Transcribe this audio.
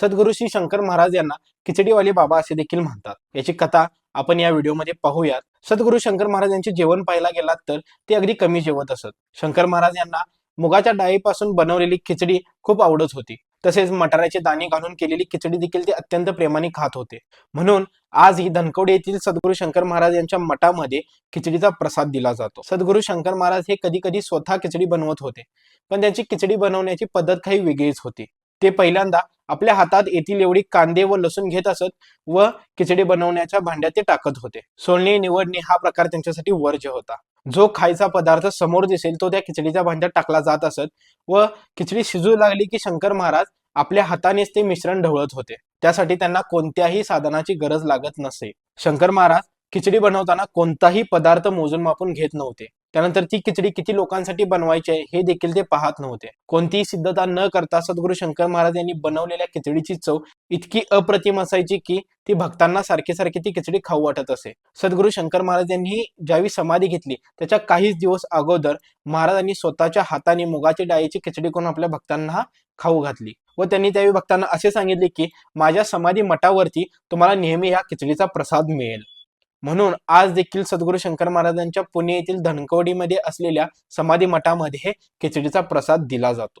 सद्गुरू श्री शंकर महाराज यांना खिचडीवाले बाबा असे देखील म्हणतात. याची कथा आपण या व्हिडिओमध्ये पाहूयात. सद्गुरू शंकर महाराज यांचे जेवण पाहायला गेलात तर ते अगदी कमी जेवत असत. शंकर महाराज यांना मुगाच्या डाळीपासून बनवलेली खिचडी खूप आवडत होती. तसेच मटाराचे दाणे घालून केलेली खिचडी देखील ते अत्यंत प्रेमाने खात होते. म्हणून आज ही धनकवडी येथील सद्गुरू शंकर महाराज यांच्या मठामध्ये खिचडीचा प्रसाद दिला जातो. सद्गुरू शंकर महाराज हे कधी कधी स्वतः खिचडी बनवत होते. पण त्यांची खिचडी बनवण्याची पद्धत काही वेगळीच होती. ते पहिल्यांदा आपल्या हातात येथील एवढी कांदे व लसूण घेत असत व खिचडी बनवण्याच्या भांड्यात ते टाकत होते. सोलणे निवडणे हा प्रकार त्यांच्यासाठी वर्ज्य होता. जो खायचा पदार्थ समोर दिसेल तो त्या खिचडीच्या भांड्यात टाकला जात असत व खिचडी शिजू लागली की शंकर महाराज आपल्या हातानेच ते मिश्रण ढवळत होते. त्यासाठी त्यांना कोणत्याही साधनाची गरज लागत नसे. शंकर महाराज खिचडी बनवताना कोणताही पदार्थ मोजून मापून घेत नव्हते. त्यानंतर ती खिचडी किती लोकांसाठी बनवायची आहे हे देखील ते पाहत नव्हते. कोणतीही सिद्धता न करता सद्गुरू शंकर महाराज यांनी बनवलेल्या खिचडीची चव इतकी अप्रतिम असायची की ती भक्तांना सारखी सारखी ती खिचडी खाऊ वाटत असे. सद्गुरू शंकर महाराज यांनी ज्यावेळी समाधी घेतली त्याच्या काहीच दिवस अगोदर महाराजांनी स्वतःच्या हाताने मुगाची डाळीची खिचडी करून आपल्या भक्तांना खाऊ घातली व त्यांनी त्यावेळी भक्तांना असे सांगितले की माझ्या समाधी मठावरती तुम्हाला नेहमी ह्या खिचडीचा प्रसाद मिळेल. म्हणून आज देखील सद्गुरू शंकर महाराजांच्या पुणे येथील धनकवडीमध्ये असलेल्या समाधी मठामध्ये खिचडीचा प्रसाद दिला जातो.